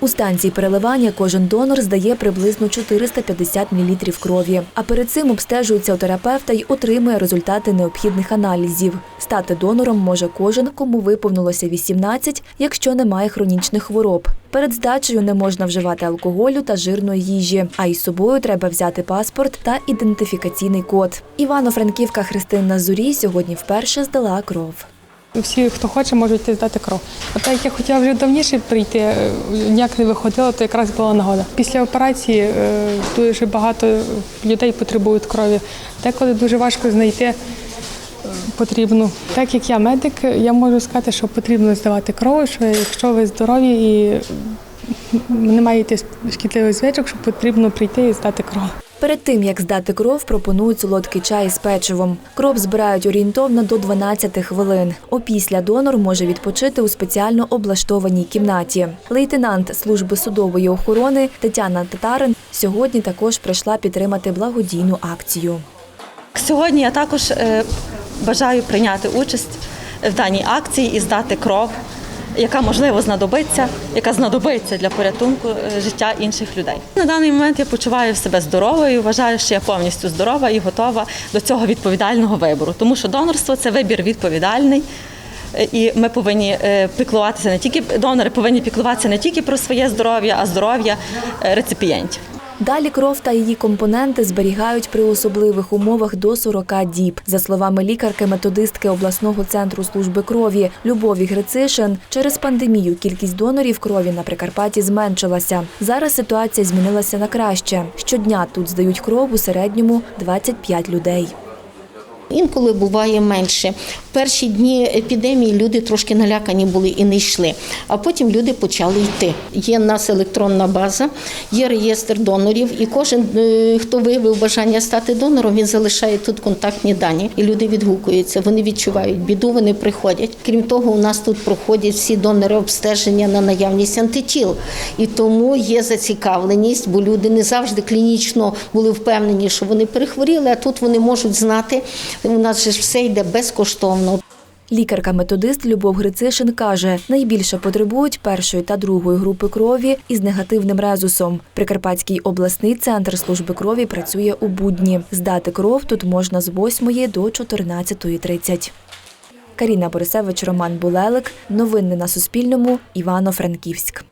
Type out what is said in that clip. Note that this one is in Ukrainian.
У станції переливання кожен донор здає приблизно 450 мл крові. А перед цим обстежується у терапевта й отримує результати необхідних аналізів. Стати донором може кожен, кому виповнилося 18, якщо немає хронічних хвороб. Перед здачею не можна вживати алкоголю та жирної їжі, а із собою треба взяти паспорт та ідентифікаційний код. Івано-Франківка Христина Зурій сьогодні вперше здала кров. Всі, хто хоче, можуть здати кров. А так як я хотіла вже давніше прийти, е, ніяк не виходила, то якраз була нагода. Після операції е, дуже багато людей потребують крові. Деколи дуже важко знайти е, потрібну. Так як я медик, я можу сказати, що потрібно здавати кров, що якщо ви здорові і не маєте шкідливих звичок, що потрібно прийти і здати кров. Перед тим як здати кров, пропонують солодкий чай з печивом. Кров збирають орієнтовно до 12 хвилин. Опісля донор може відпочити у спеціально облаштованій кімнаті. Лейтенант служби судової охорони Тетяна Татарин сьогодні також прийшла підтримати благодійну акцію. Сьогодні я також е, бажаю прийняти участь в даній акції і здати кров, яка можливо знадобиться, яка знадобиться для порятунку е, життя інших людей. На даний момент я почуваю себе здоровою. Вважаю, що я повністю здорова і готова до цього відповідального вибору, тому що донорство це вибір відповідальний. Е, І ми повинні е, піклуватися не тільки донори повинні піклуватися не тільки про своє здоров'я, а здоров'я реципієнтів. Далі кров та її компоненти зберігають при особливих умовах до 40 діб. За словами лікарки-методистки обласного центру служби крові Любові Грицишин, через пандемію кількість донорів крові на Прикарпатті зменшилася. Зараз ситуація змінилася на краще. Щодня тут здають кров у середньому 25 людей. Інколи буває менше. Перші дні епідемії люди трошки налякані були і не йшли. А потім люди почали йти. Є в нас електронна база, є реєстр донорів, і кожен, е, хто виявив бажання стати донором, він залишає тут контактні дані. І люди відгукуються, вони відчувають біду, вони приходять. Крім того, у нас тут проходять всі донори обстеження на наявність антитіл. І тому є зацікавленість, бо люди не завжди клінічно були впевнені, що вони перехворіли, а тут вони можуть знати. У нас же все йде безкоштовно. Лікарка-методист Любов Грицишин каже, найбільше потребують першої та другої групи крові із негативним резусом. Прикарпатський обласний центр служби крові працює у будні. Здати кров тут можна з 8 до 14.30. Каріна Борисевич, Роман Булелик. Новини на Суспільному. Івано-Франківськ.